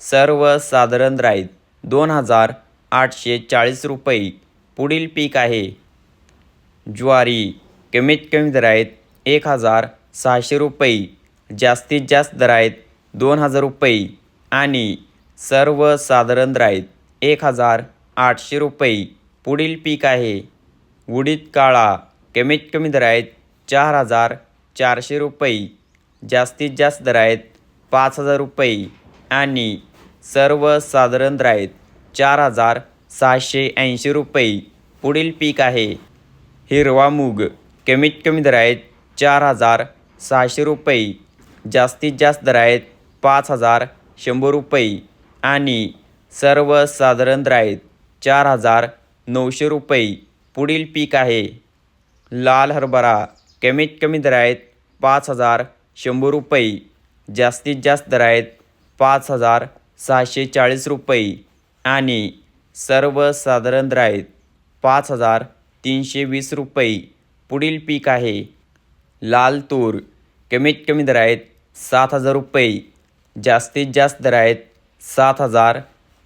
सर्वसाधारण दर दोन हजार आठशे चाळीस रुपये. पुढील पीक आहे. ज्वारी. कमीत कमी दर आहेत एक हजार सहाशे रुपये. जास्तीत जास्त दर आहेत दोन हजार रुपये. आणि सर्वसाधारण दर एक हजार आठशे रुपये. पुढील पीक आहे. उडीद काळा. कमीत कमी दर आहेत चार हजार चारशे रुपये. जास्तीत जास्त दर आहेत पाच हजार रुपये. आणि सर्वसाधारण दर आहेत चार हजार सहाशे ऐंशी रुपये पुढील पीक आहे. हिरवा मूग कमीत कमी दर आहेत चार हजार सहाशे रुपये जास्तीत जास्त दर आहेत पाच हजार शंभर रुपये आणि सर्वसाधारण दर आहेत चार हजार नऊशे रुपये पुढील पीक आहे. लाल हरभरा कमीत कमी दर आहेत पाच हजार शंभर रुपये जास्तीत जास्त दर आहेत पाच हजार सहाशे चाळीस रुपये आणि सर्वसाधारण दर आहेत पाच हजार तीनशे वीस रुपये पुढील पीक आहे. लाल तूर कमीत कमी दर आहेत सात हजार रुपये जास्तीत जास्त दर आहेत सात हजार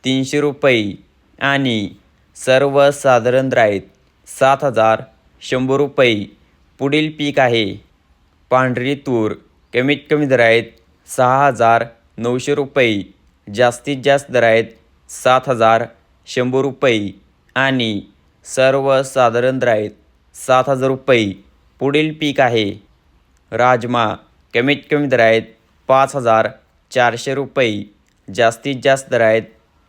तीनशे रुपये आणि सर्वसाधारण दर सात हजार शंभर रुपये पुढील पीक आहे. पांढरी तूर कमीत कमी दर आहेत सहा हजार नऊशे रुपये जास्तीत जास्त दर आहेत सात हजार शंभर रुपये आणि सर्वसाधारण दर आहेत सात हजार रुपये पुढील पीक आहे. राजमा कमीत कमी दर आहेत पाच हजार चारशे रुपये जास्तीत जास्त दर आहेत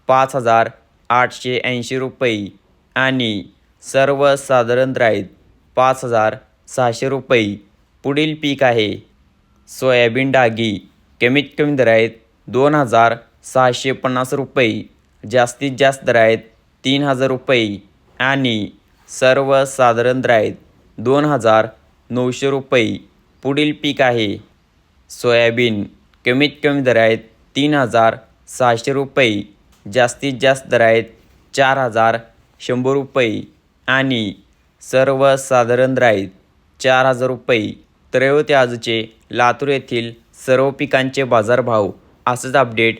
पाच हजार आठशे ऐंशी रुपये आणि सर्वसाधारण दर आहेत पाच हजार सहाशे रुपये पुढील पीक आहे. सोयाबीन डागी कमीत कमी दर आहेत दोन हजार सहाशे पन्नास रुपये जास्तीत जास्त दर आहेत तीन हजार रुपये आणि सर्वसाधारण दर आहेत दोन हजार नऊशे रुपये पुढील पीक आहे. सोयाबीन कमीत कमी दर आहेत तीन हजार सहाशे रुपये जास्तीत जास्त दर आहेत चार हजार शंभर रुपये आणि सर्वसाधारण दर आहेत चार हजार रुपये. त्रयोते आजचे लातूर येथील सर्व पिकांचे बाजारभाव. असंच अपडेट